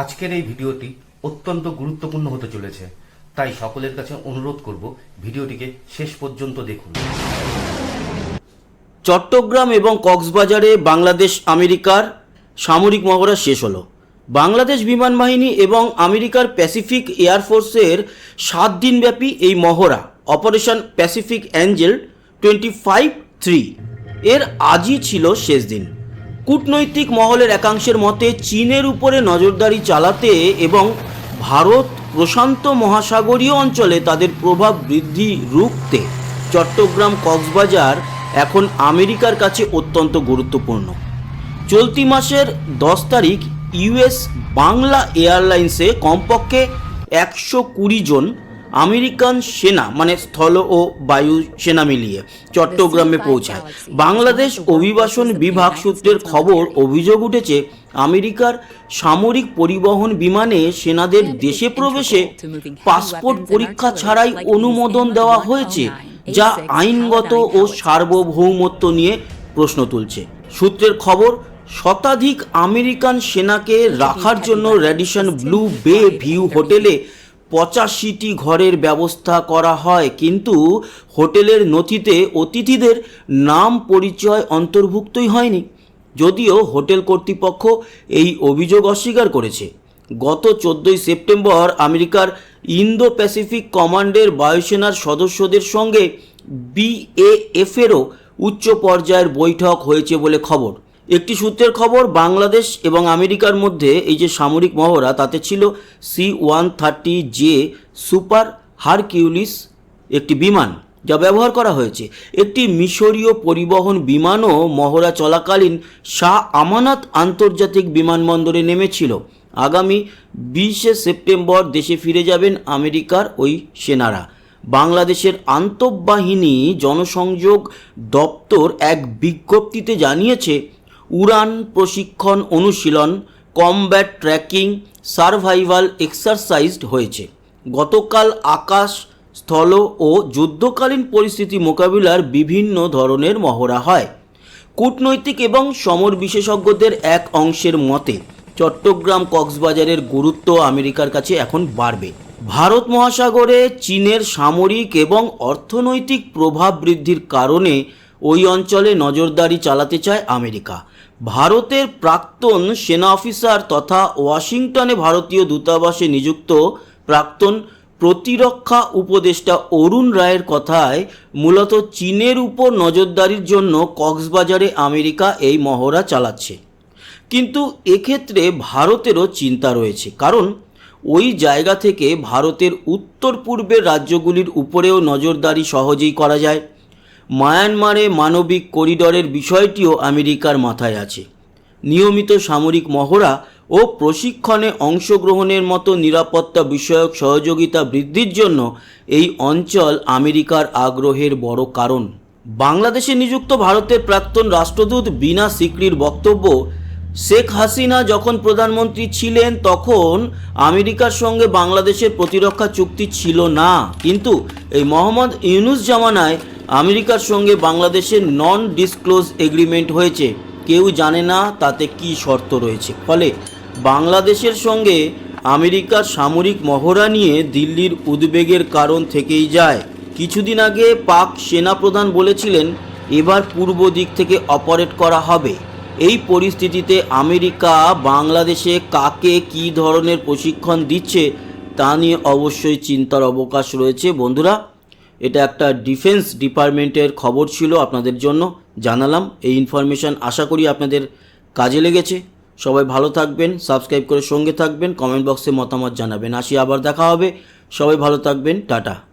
আজকের এই ভিডিওটি অত্যন্ত গুরুত্বপূর্ণ হতে চলেছে, তাই সকলের কাছে অনুরোধ করব ভিডিওটিকে শেষ পর্যন্ত দেখুন। চট্টগ্রাম এবং কক্সবাজারে বাংলাদেশ, আমেরিকার সামরিক মহড়া শেষ হলো। বাংলাদেশ বিমান বাহিনী এবং আমেরিকার প্যাসিফিক এয়ারফোর্সের সাত দিনব্যাপী এই মহড়া, operation Pacific Angel twenty five three, এর আজই ছিল শেষ দিন। কূটনৈতিক মহলের একাংশের মতে চীনের উপরে নজরদারি চালাতে এবং ভারত প্রশান্ত মহাসাগরীয় অঞ্চলে তাদের প্রভাব বৃদ্ধি রুখতে চট্টগ্রাম কক্সবাজার এখন আমেরিকার কাছে অত্যন্ত গুরুত্বপূর্ণ। চলতি মাসের দশ তারিখ ইউএস বাংলা এয়ারলাইন্সে কমপক্ষে একশো কুড়ি জন আমেরিকান সেনা মানে স্থল ও বায়ু সেনা মিলিয়ে চট্টগ্রামে পৌঁছায়। বাংলাদেশ অভিবাসন বিভাগ সূত্রের খবর অভিযোগ উঠেছে আমেরিকার সামরিক পরিবহন বিমানে সেনাদের দেশে প্রবেশে পাসপোর্ট পরীক্ষা ছাড়াই অনুমোদন দেওয়া হয়েছে যা আইনগত ও সার্বভৌমত্ব নিয়ে প্রশ্ন তুলছে। সূত্রের খবর শতাধিক আমেরিকান সেনাকে রাখার জন্য রেডিশন ব্লু বে ভিউ হোটেলে পঁচাশিটি ঘরের ব্যবস্থা করা হয়। কিন্তু হোটেলের নথিতে অতিথিদের নাম পরিচয় অন্তর্ভুক্তই হয়নি। যদিও হোটেল কর্তৃপক্ষ এই অভিযোগ অস্বীকার করেছে। গত চোদ্দোই সেপ্টেম্বর আমেরিকার ইন্দো প্যাসিফিক কমান্ডের বায়ুসেনার সদস্যদের সঙ্গে বিএএফেরও উচ্চ পর্যায়ের বৈঠক হয়েছে বলে খবর। একটি সূত্রের খবর, বাংলাদেশ এবং আমেরিকার মধ্যে এই যে সামরিক মহড়া, তাতে ছিল C one thirty J super Hercules একটি বিমান যা ব্যবহার করা হয়েছে। একটি মিশরীয় পরিবহন বিমানও মহড়া চলাকালীন শাহ আমানত আন্তর্জাতিক বিমানবন্দরে নেমেছিল। আগামী বিশে সেপ্টেম্বর দেশে ফিরে যাবেন আমেরিকার ওই সেনারা। বাংলাদেশের আন্তঃবাহিনী জনসংযোগ দপ্তর এক বিজ্ঞপ্তিতে জানিয়েছে উড়ান প্রশিক্ষণ অনুশীলন কমব্যাট ট্র্যাকিং সার্ভাইভাল এক্সারসাইজড হয়েছে। গতকাল আকাশ, স্থল ও যুদ্ধকালীন পরিস্থিতি মোকাবিলার বিভিন্ন ধরনের মহড়া হয়। কূটনৈতিক এবং সমর বিশেষজ্ঞদের এক অংশের মতে, চট্টগ্রাম কক্সবাজারের গুরুত্ব আমেরিকার কাছে এখন বাড়বে। ভারত মহাসাগরে চীনের সামরিক এবং অর্থনৈতিক প্রভাব বৃদ্ধির কারণে ওই অঞ্চলে নজরদারি চালাতে চায় আমেরিকা। ভারতের প্রাক্তন সেনা অফিসার তথা ওয়াশিংটনে ভারতীয় দূতাবাসে নিযুক্ত প্রাক্তন প্রতিরক্ষা উপদেষ্টা অরুণ রায়ের কথায় মূলত চীনের উপর নজরদারির জন্য কক্সবাজারে আমেরিকা এই মহড়া চালাচ্ছে। কিন্তু এক্ষেত্রে ভারতেরও চিন্তা রয়েছে, কারণ ওই জায়গা থেকে ভারতের উত্তর পূর্বের রাজ্যগুলির উপরেও নজরদারি সহজেই করা যায়। মায়ানমারে মানবিক করিডরের বিষয়টিও আমেরিকার মাথায় আছে। নিয়মিত সামরিক মহড়া ও প্রশিক্ষণে অংশগ্রহণের মতো নিরাপত্তা বিষয়ক সহযোগিতা বৃদ্ধির জন্য এই অঞ্চল আমেরিকার আগ্রহের বড় কারণ। বাংলাদেশে নিযুক্ত ভারতের প্রাক্তন রাষ্ট্রদূত বিনা সিকরির বক্তব্য, শেখ হাসিনা যখন প্রধানমন্ত্রী ছিলেন তখন আমেরিকার সঙ্গে বাংলাদেশের প্রতিরক্ষা চুক্তি ছিল না। কিন্তু এই মোহাম্মদ ইউনুস জামানায় আমেরিকার সঙ্গে বাংলাদেশের নন ডিসক্লোজ এগ্রিমেন্ট হয়েছে। কেউ জানে না তাতে কি শর্ত রয়েছে। ফলে বাংলাদেশের সঙ্গে আমেরিকার সামরিক মহড়া নিয়ে দিল্লির উদ্বেগের কারণ থেকেই যায়। কিছুদিন আগে পাক সেনাপ্রধান বলেছিলেন, এবার পূর্ব দিক থেকে অপারেট করা হবে। এই পরিস্থিতিতে আমেরিকা বাংলাদেশে কাকে কী ধরনের প্রশিক্ষণ দিচ্ছে তা নিয়ে অবশ্যই চিন্তার অবকাশ রয়েছে। বন্ধুরা এটা একটা ডিফেন্স ডিপার্টমেন্টের খবর ছিল আপনাদের জন্য, জানালাম। এই ইনফরমেশান আশা করি আপনাদের কাজে লেগেছে। সবাই ভালো থাকবেন, সাবস্ক্রাইব করে সঙ্গে থাকবেন, কমেন্ট বক্সে মতামত জানাবেন। আসি আবার দেখা হবে। সবাই ভালো থাকবেন, টাটা।